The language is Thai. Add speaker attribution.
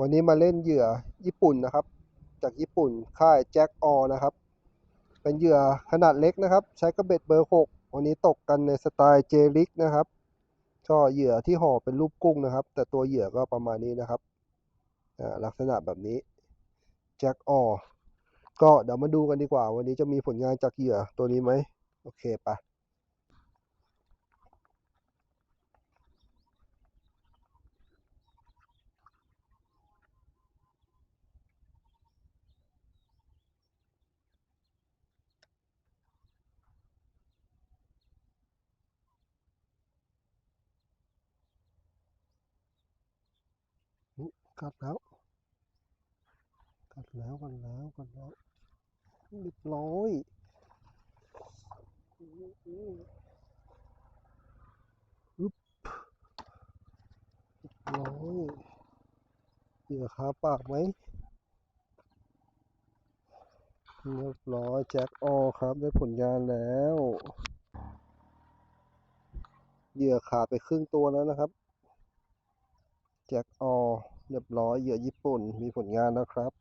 Speaker 1: วันนี้มาเล่นเหยื่อญี่ปุ่นนะครับ จากญี่ปุ่นค่ายแจ็คออนะครับ เป็นเหยื่อขนาดเล็กนะครับ ใช้กระเบ็ดเบอร์หกวันนี้ตกกันในสไตล์เจลิกนะครับก็เหยื่อที่ห่อเป็นรูปกุ้งนะครับ แต่ตัวเหยื่อก็ประมาณนี้นะครับลักษณะแบบนี้แจ็คออก็เดี๋ยวมาดูกันดีกว่า วันนี้จะมีผลงานจากเหยื่อตัวนี้ไหมโอเคปะ กัดแล้ว กัดแล้วกัดแล้วกัดแล้วเรียบร้อยอึ๊บเรียบร้อยเหยื่อคาปากไหมเรียบร้อยแจ็คออครับได้ผลงานแล้วเหยื่อขาดไปครึ่งตัวแล้วนะครับ แจ็คออ เรียบร้อยเหยื่อญี่ปุ่นมีผลงานแล้วครับ